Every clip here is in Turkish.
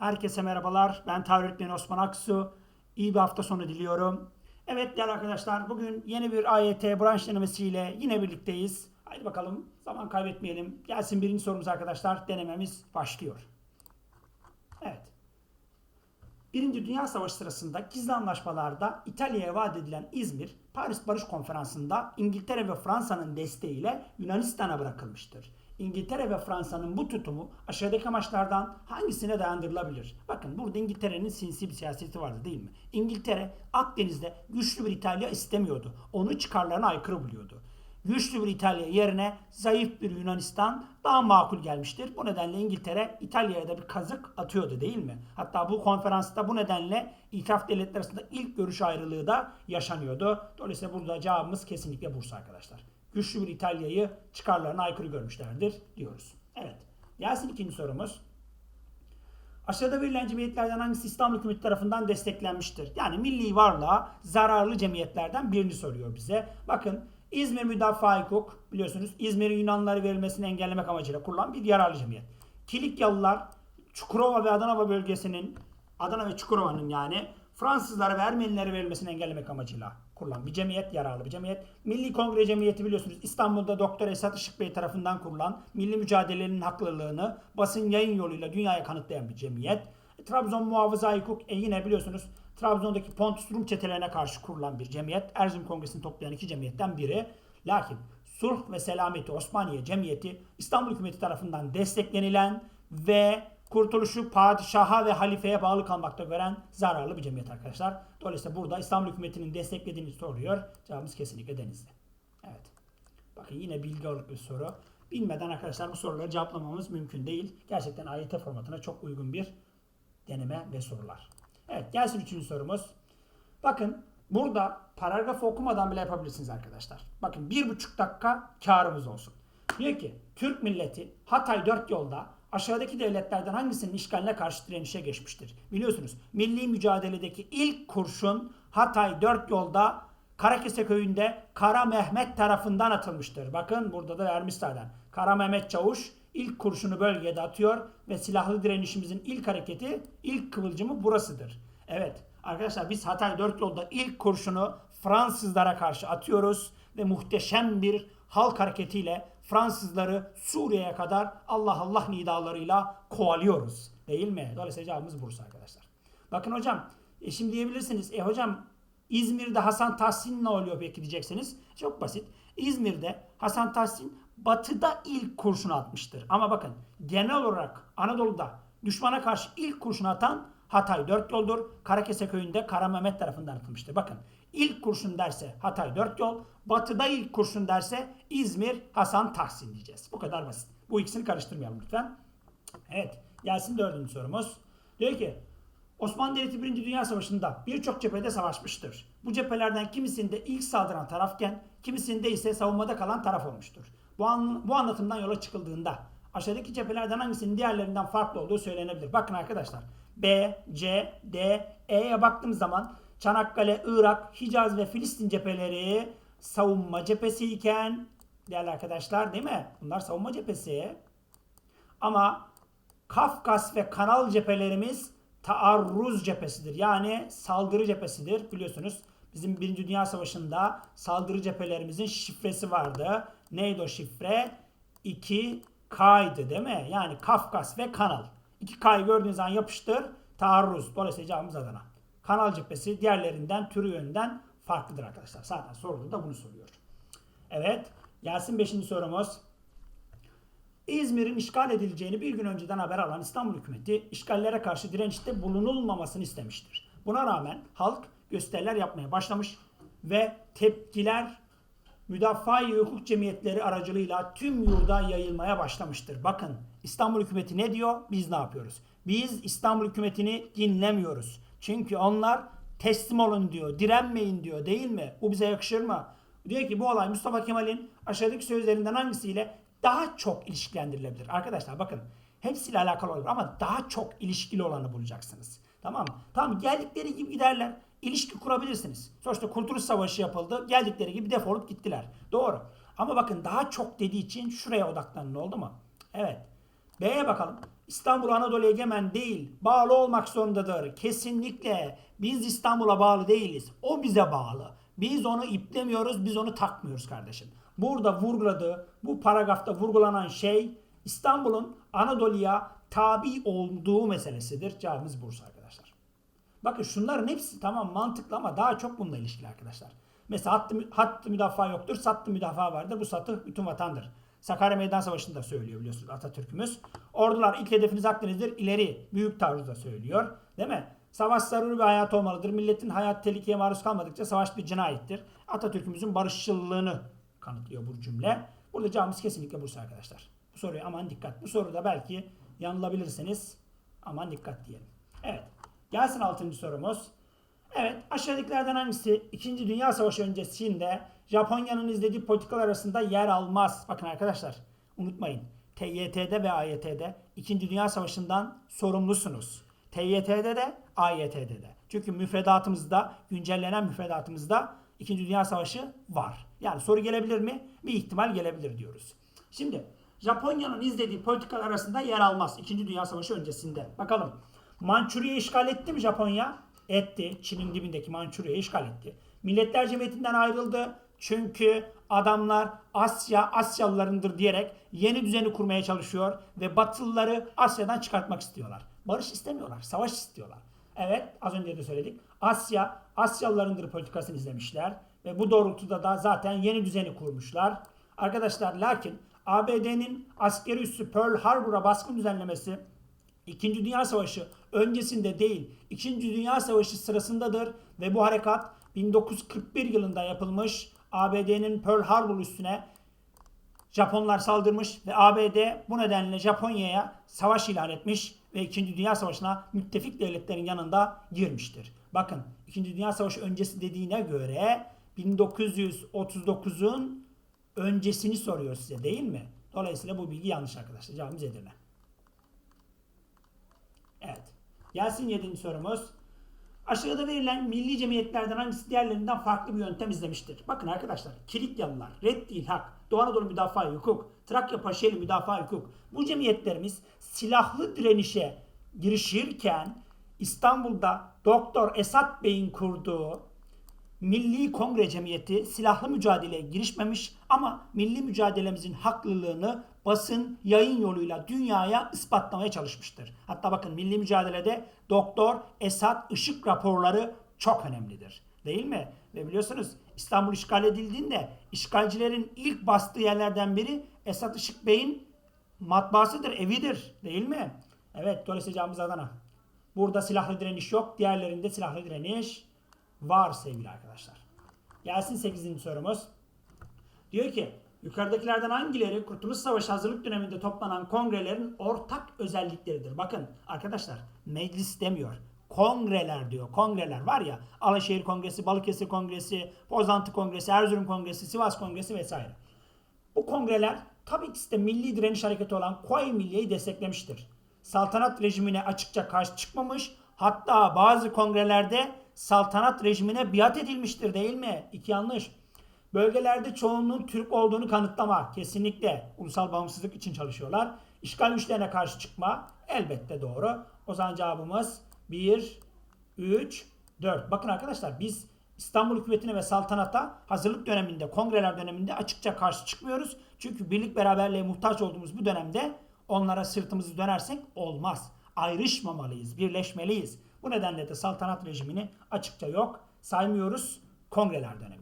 Herkese merhabalar. Ben tarih öğretmeni Osman Aksu. İyi bir hafta sonu diliyorum. Evet değerli arkadaşlar bugün yeni bir AYT branş denemesiyle yine birlikteyiz. Haydi bakalım zaman kaybetmeyelim. Gelsin birinci sorumuz arkadaşlar. Denememiz başlıyor. Evet. Birinci Dünya Savaşı sırasında gizli anlaşmalarda İtalya'ya vaat edilen İzmir, Paris Barış Konferansı'nda İngiltere ve Fransa'nın desteğiyle Yunanistan'a bırakılmıştır. İngiltere ve Fransa'nın bu tutumu aşağıdaki amaçlardan hangisine dayandırılabilir? Bakın burada İngiltere'nin sinsi bir siyaseti vardı değil mi? İngiltere Akdeniz'de güçlü bir İtalya istemiyordu. Onu çıkarlarına aykırı buluyordu. Güçlü bir İtalya yerine zayıf bir Yunanistan daha makul gelmiştir. Bu nedenle İngiltere İtalya'ya da bir kazık atıyordu değil mi? Hatta bu konferansta bu nedenle itiraf devletler arasında ilk görüş ayrılığı da yaşanıyordu. Dolayısıyla burada cevabımız kesinlikle Bursa arkadaşlar. Güçlü bir İtalya'yı çıkarlarına aykırı görmüşlerdir diyoruz. Evet. Gelsin ikinci sorumuz. Aşağıda verilen cemiyetlerden hangisi İstanbul hükümeti tarafından desteklenmiştir? Yani milli varlığa zararlı cemiyetlerden birini soruyor bize. Bakın İzmir Müdafaa Hukuk biliyorsunuz İzmir'in Yunanlılara verilmesini engellemek amacıyla kurulan bir yararlı cemiyet. Kilikyalılar Çukurova ve Adana bölgesinin Adana ve Çukurova'nın yani Fransızlara ve Ermenilere verilmesini engellemek amacıyla kurulan bir cemiyet, yararlı bir cemiyet. Milli Kongre Cemiyeti biliyorsunuz İstanbul'da Doktor Esat Işık Bey tarafından kurulan milli mücadelenin haklılığını basın yayın yoluyla dünyaya kanıtlayan bir cemiyet. Trabzon Muhafıza Hukuk e yine biliyorsunuz Trabzon'daki Pontus Rum çetelerine karşı kurulan bir cemiyet. Erzurum Kongresi'ni toplayan iki cemiyetten biri. Lakin Sulh ve Selameti Osmaniye Cemiyeti İstanbul hükümeti tarafından desteklenilen ve kurtuluşu padişaha ve halifeye bağlı kalmakta gören zararlı bir cemiyet arkadaşlar. Dolayısıyla burada İstanbul hükümetinin desteklediğini soruyor. Cevabımız kesinlikle Denizli. Evet. Bakın yine bilgi ağırlıklı bir soru. Bilmeden arkadaşlar bu soruları cevaplamamız mümkün değil. Gerçekten AYT formatına çok uygun bir deneme ve sorular. Evet gelsin üçüncü sorumuz. Bakın burada paragrafı okumadan bile yapabilirsiniz arkadaşlar. Bakın bir buçuk dakika karımız olsun. Diyor ki Türk milleti Hatay dört yolda aşağıdaki devletlerden hangisinin işgaline karşı direnişe geçmiştir? Biliyorsunuz milli mücadeledeki ilk kurşun Hatay dört yolda Karakese köyünde Kara Mehmet tarafından atılmıştır. Bakın burada da vermiş zaten. Kara Mehmet Çavuş ilk kurşunu bölgede atıyor ve silahlı direnişimizin ilk hareketi, ilk kıvılcımı burasıdır. Evet arkadaşlar biz Hatay dört yolda ilk kurşunu Fransızlara karşı atıyoruz ve muhteşem bir halk hareketiyle Fransızları Suriye'ye kadar Allah Allah nidalarıyla kovalıyoruz. Değil mi? Dolayısıyla cevabımız Bursa arkadaşlar. Bakın hocam e şimdi diyebilirsiniz. E hocam İzmir'de Hasan Tahsin ne oluyor peki diyeceksiniz. Çok basit. İzmir'de Hasan Tahsin batıda ilk kurşunu atmıştır. Ama bakın genel olarak Anadolu'da düşmana karşı ilk kurşunu atan Hatay dört yoldur. Karakese köyünde Kara Mehmet tarafından atılmıştır. Bakın ilk kurşun derse Hatay dört yol, batıda ilk kurşun derse İzmir Hasan Tahsin diyeceğiz. Bu kadar basit. Bu ikisini karıştırmayalım lütfen. Evet gelsin dördüncü sorumuz. Diyor ki Osmanlı Devleti 1. Dünya Savaşı'nda birçok cephede savaşmıştır. Bu cephelerden kimisinde ilk saldıran tarafken kimisinde ise savunmada kalan taraf olmuştur. Bu, an, bu anlatımdan yola çıkıldığında aşağıdaki cephelerden hangisinin diğerlerinden farklı olduğu söylenebilir. Bakın arkadaşlar B, C, D, E'ye baktığımız zaman Çanakkale, Irak, Hicaz ve Filistin cepheleri savunma cephesi iken değerli arkadaşlar değil mi? Bunlar savunma cephesi. Ama Kafkas ve Kanal cephelerimiz taarruz cephesidir. Yani saldırı cephesidir. Biliyorsunuz bizim 1. Dünya Savaşı'nda saldırı cephelerimizin şifresi vardı. Neydi o şifre? 2K'ydı değil mi? Yani Kafkas ve Kanal. 2K'yı gördüğünüz zaman yapıştır. Taarruz. Dolayısıyla cevabımız Adana. Kanal cephesi diğerlerinden türü yönden farklıdır arkadaşlar. Zaten soruda da bunu soruyor. Evet. Gelsin 5. sorumuz. İzmir'in işgal edileceğini bir gün önceden haber alan İstanbul hükümeti işgallere karşı direnişte bulunulmamasını istemiştir. Buna rağmen halk gösteriler yapmaya başlamış ve tepkiler müdafaa hukuk cemiyetleri aracılığıyla tüm yurda yayılmaya başlamıştır. Bakın İstanbul hükümeti ne diyor? Biz ne yapıyoruz? Biz İstanbul hükümetini dinlemiyoruz. Çünkü onlar teslim olun diyor, direnmeyin diyor değil mi? Bu bize yakışır mı? Diyor ki bu olay Mustafa Kemal'in aşağıdaki sözlerinden hangisiyle daha çok ilişkilendirilebilir. Arkadaşlar bakın hepsiyle alakalı olur ama daha çok ilişkili olanı bulacaksınız. Tamam mı? Tamam geldikleri gibi giderler. İlişki kurabilirsiniz. Sonuçta Kurtuluş Savaşı yapıldı. Geldikleri gibi defolup gittiler. Doğru. Ama bakın daha çok dediği için şuraya odaklanın oldu mu? Evet. B'ye bakalım. İstanbul Anadolu egemen değil. Bağlı olmak zorundadır. Kesinlikle. Biz İstanbul'a bağlı değiliz. O bize bağlı. Biz onu iplemiyoruz, biz onu takmıyoruz kardeşim. Burada vurguladığı, bu paragrafta vurgulanan şey İstanbul'un Anadolu'ya tabi olduğu meselesidir. Cevabımız Bursa arkadaşlar. Bakın şunların hepsi tamam mantıklı ama daha çok bununla ilişkili arkadaşlar. Mesela hattı, hattı müdafaa yoktur, sattı müdafaa vardır. Bu satı bütün vatandır. Sakarya Meydan Savaşı'nda söylüyor biliyorsunuz Atatürk'ümüz. Ordular ilk hedefiniz Akdeniz'dir, ileri büyük taarruzda söylüyor. Değil mi? Savaş zaruri bir hayat olmalıdır. Milletin hayat tehlikeye maruz kalmadıkça savaş bir cinayettir. Atatürk'ümüzün barışçılığını kanıtlıyor bu cümle. Burada cevabımız kesinlikle Bursa arkadaşlar. Bu soruya aman dikkat. Bu soruda belki yanılabilirsiniz. Aman dikkat diyelim. Evet. Gelsin 6. sorumuz. Evet, aşağıdakilerden hangisi 2. Dünya Savaşı öncesinde Japonya'nın izlediği politikalar arasında yer almaz? Bakın arkadaşlar, unutmayın. TYT'de ve AYT'de 2. Dünya Savaşı'ndan sorumlusunuz. TYT'de de AYT'de de. Çünkü müfredatımızda, güncellenen müfredatımızda 2. Dünya Savaşı var. Yani soru gelebilir mi? Bir ihtimal gelebilir diyoruz. Şimdi Japonya'nın izlediği politikalar arasında yer almaz 2. Dünya Savaşı öncesinde. Bakalım. Mançurya'yı işgal etti mi Japonya? Etti. Çin'in dibindeki Mançurya'yı işgal etti. Milletler Cemiyeti'nden ayrıldı. Çünkü adamlar Asya Asyalılarındır diyerek yeni düzeni kurmaya çalışıyor ve Batılıları Asya'dan çıkartmak istiyorlar. Barış istemiyorlar, savaş istiyorlar. Evet, az önce de söyledik. Asya Asyalılarındır politikasını izlemişler ve bu doğrultuda da zaten yeni düzeni kurmuşlar. Arkadaşlar lakin ABD'nin askeri üssü Pearl Harbor'a baskın düzenlemesi İkinci Dünya Savaşı öncesinde değil, İkinci Dünya Savaşı sırasındadır ve bu harekat 1941 yılında yapılmış ABD'nin Pearl Harbor üstüne Japonlar saldırmış ve ABD bu nedenle Japonya'ya savaş ilan etmiş ve 2. Dünya Savaşı'na müttefik devletlerin yanında girmiştir. Bakın 2. Dünya Savaşı öncesi dediğine göre 1939'un öncesini soruyor size değil mi? Dolayısıyla bu bilgi yanlış arkadaşlar. Cevabımız Edirne. Evet. Gelsin 7. sorumuz. Aşağıda verilen milli cemiyetlerden hangisi diğerlerinden farklı bir yöntem izlemiştir? Bakın arkadaşlar, Kilityalılar, Red değil Hak, Doğu Anadolu Müdafaa Hukuk, Trakya Paşeli Müdafaa Hukuk. Bu cemiyetlerimiz silahlı direnişe girişirken İstanbul'da Doktor Esat Bey'in kurduğu Milli Kongre Cemiyeti silahlı mücadeleye girişmemiş ama milli mücadelemizin haklılığını basın, yayın yoluyla dünyaya ispatlamaya çalışmıştır. Hatta bakın milli mücadelede Doktor Esat Işık raporları çok önemlidir. Değil mi? Ve biliyorsunuz İstanbul işgal edildiğinde işgalcilerin ilk bastığı yerlerden biri Esat Işık Bey'in matbaasıdır, evidir. Değil mi? Evet, dolayısıyla cevabımız Adana. Burada silahlı direniş yok. Diğerlerinde silahlı direniş var sevgili arkadaşlar. Gelsin 8. sorumuz. Diyor ki yukarıdakilerden hangileri Kurtuluş Savaşı hazırlık döneminde toplanan kongrelerin ortak özellikleridir? Bakın arkadaşlar meclis demiyor. Kongreler diyor. Kongreler var ya Alaşehir Kongresi, Balıkesir Kongresi, Pozantı Kongresi, Erzurum Kongresi, Sivas Kongresi vesaire. Bu kongreler tabii ki de milli direniş hareketi olan Kuvayi Milliye'yi desteklemiştir. Saltanat rejimine açıkça karşı çıkmamış, hatta bazı kongrelerde saltanat rejimine biat edilmiştir değil mi? İki yanlış. Bölgelerde çoğunluğun Türk olduğunu kanıtlama. Kesinlikle ulusal bağımsızlık için çalışıyorlar. İşgal güçlerine karşı çıkma. Elbette doğru. O zaman cevabımız 1, 3, 4. Bakın arkadaşlar biz İstanbul hükümetine ve saltanata hazırlık döneminde, kongreler döneminde açıkça karşı çıkmıyoruz. Çünkü birlik beraberliğe muhtaç olduğumuz bu dönemde onlara sırtımızı dönersek olmaz. Ayrışmamalıyız, birleşmeliyiz. Bu nedenle de saltanat rejimini açıkça yok saymıyoruz kongreler döneminde.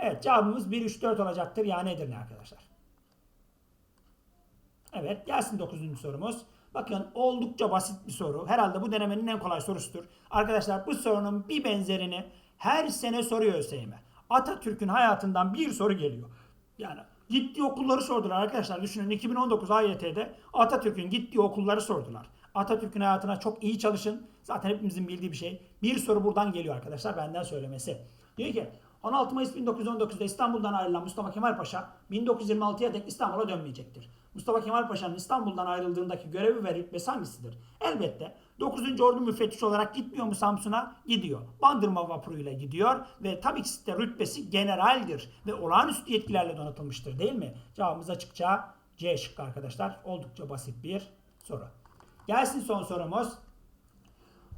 Evet cevabımız 1, 3, 4 olacaktır. Yani Edirne arkadaşlar. Evet gelsin 9. sorumuz. Bakın oldukça basit bir soru. Herhalde bu denemenin en kolay sorusudur. Arkadaşlar bu sorunun bir benzerini her sene soruyor ÖSYM. Atatürk'ün hayatından bir soru geliyor. Yani gittiği okulları sordular arkadaşlar. Düşünün 2019 AYT'de Atatürk'ün gittiği okulları sordular. Atatürk'ün hayatına çok iyi çalışın. Zaten hepimizin bildiği bir şey. Bir soru buradan geliyor arkadaşlar benden söylemesi. Diyor ki 16 Mayıs 1919'da İstanbul'dan ayrılan Mustafa Kemal Paşa 1926'ya dek İstanbul'a dönmeyecektir. Mustafa Kemal Paşa'nın İstanbul'dan ayrıldığındaki görevi ve rütbesi hangisidir? Elbette 9. Ordu müfettiş olarak gitmiyor mu Samsun'a? Gidiyor. Bandırma vapuruyla gidiyor ve tabii ki de rütbesi generaldir ve olağanüstü yetkilerle donatılmıştır değil mi? Cevabımız açıkça C şıkkı arkadaşlar. Oldukça basit bir soru. Gelsin son sorumuz.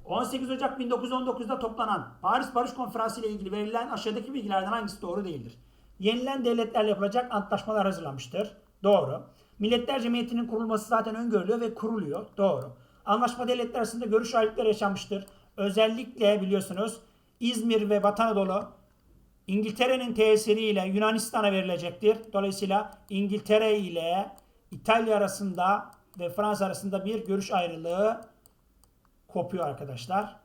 18 Ocak 1919'da toplanan Paris Barış Konferansı ile ilgili verilen aşağıdaki bilgilerden hangisi doğru değildir? Yenilen devletlerle yapılacak antlaşmalar hazırlanmıştır. Doğru. Milletler Cemiyeti'nin kurulması zaten öngörülüyor ve kuruluyor. Doğru. Anlaşma devletler arasında görüş ayrılıkları yaşanmıştır. Özellikle biliyorsunuz İzmir ve Batı Anadolu İngiltere'nin tesiriyle Yunanistan'a verilecektir. Dolayısıyla İngiltere ile İtalya arasında ve Fransa arasında bir görüş ayrılığı kopuyor arkadaşlar.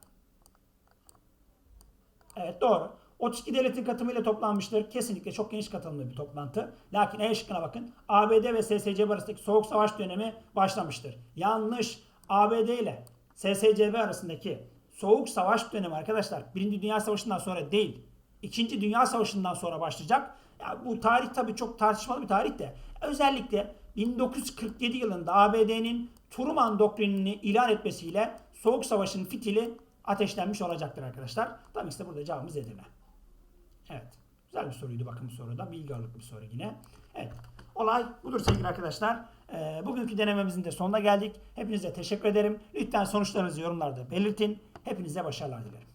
Evet doğru. 32 devletin katılımıyla toplanmıştır. Kesinlikle çok geniş katılımlı bir toplantı. Lakin E şıkkına bakın. ABD ve SSCB arasındaki soğuk savaş dönemi başlamıştır. Yanlış. ABD ile SSCB arasındaki soğuk savaş dönemi arkadaşlar Birinci Dünya Savaşı'ndan sonra değil. İkinci Dünya Savaşı'ndan sonra başlayacak. Ya bu tarih tabii çok tartışmalı bir tarih de. Özellikle 1947 yılında ABD'nin Truman doktrinini ilan etmesiyle Soğuk Savaş'ın fitili ateşlenmiş olacaktır arkadaşlar. Tabii işte burada cevabımız Edirne. Evet. Güzel bir soruydu bakın bu soruda. Bilgi ağırlıklı bir soru yine. Evet. Olay budur sevgili arkadaşlar. Ee, bugünkü denememizin de sonuna geldik. Hepinize teşekkür ederim. Lütfen sonuçlarınızı yorumlarda belirtin. Hepinize başarılar dilerim.